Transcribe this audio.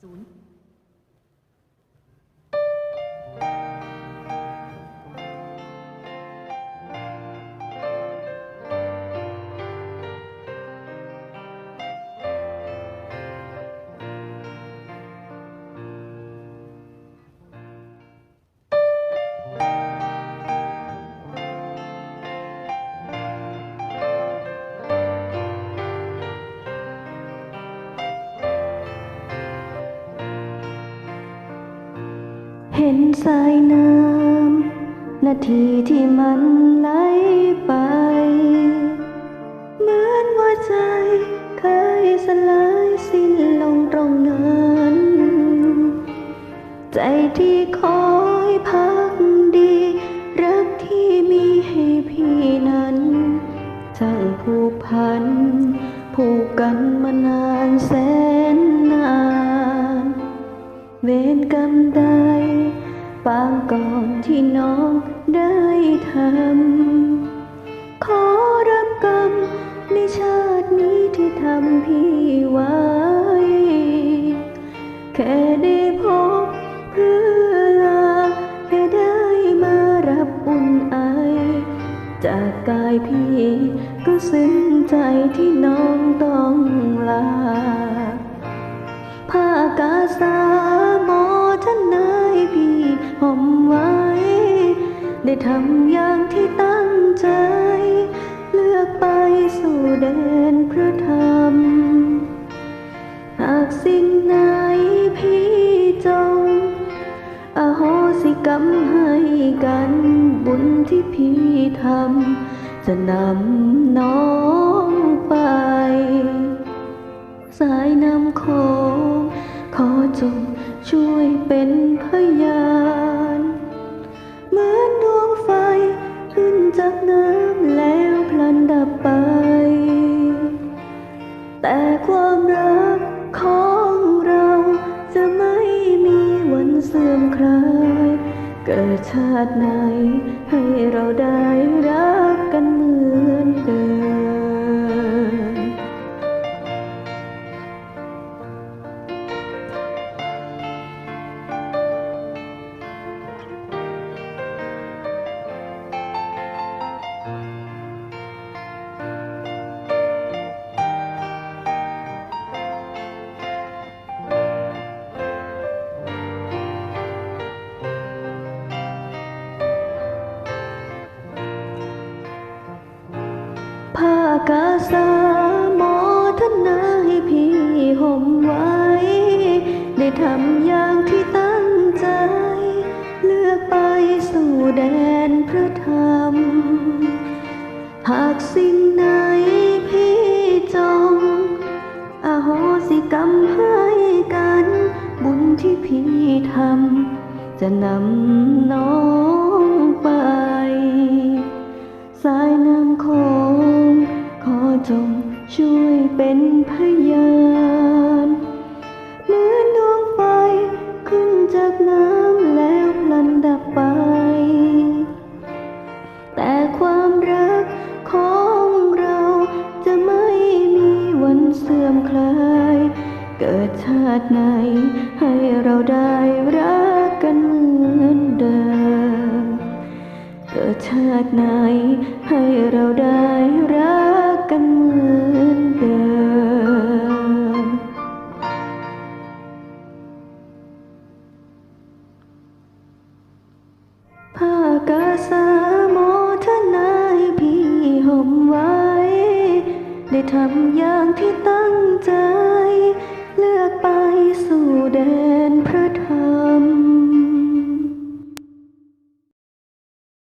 ศูนย์ เห็นสายน้ำนาทีที่มันไหลไป เหมือนว่าใจเคยสลายสิ้นลงตรงนั้น ใจที่คอยพักดี รักที่มีให้พี่นั้นช่างผูกพัน ผูกกันมานานแสนนาน เวรกรรมใดางก่อนที่น้องได้ทำ ขอรับกรรมในชาตินี้ที่ทำพี่ไว้ แค่ได้พบเพื่อลาแค่ได้มารับอุ่นไอ จากกายพี่ก็ซึ้งใจที่น้องต้องลาผ้ากาสา พี่ห่มไว้ ได้ทำอย่างที่ตั้งใจ เลือกไปสู่แดนพระธรรม หากสิ่งไหนพี่จง อโหสิกรรมให้กันบุญที่พี่ทำจะนำน้องไป สายน้ำโขงขอจงช่วยเป็นพยาน เกิดชาติไหนให้เราได้รักกันเหมือนากาสาหมอท่านนาให้พี่ห่มไว้ ได้ทำอย่างที่ตั้งใจ เลือกไปสู่แดนพระธรรม หากสิ่งไหนพี่จง อโหสิกรรมให้กัน บุญที่พี่ทำจะนำน้องไป ช่วยเป็นพยานเหมือนดวงไฟขึ้นจากน้ำแล้วพลันดับไป แต่ความรักของเราจะไม่มีวันเสื่อมคลาย เกิดชาติไหนให้เราได้รักกันเหมือนเดิม เกิดชาติไหนให้เราได้รัก กันเหมือนเดิม ผ้ากาสาโมทนายพี่ห่มไว้ ได้ทำอย่างที่ตั้งใจ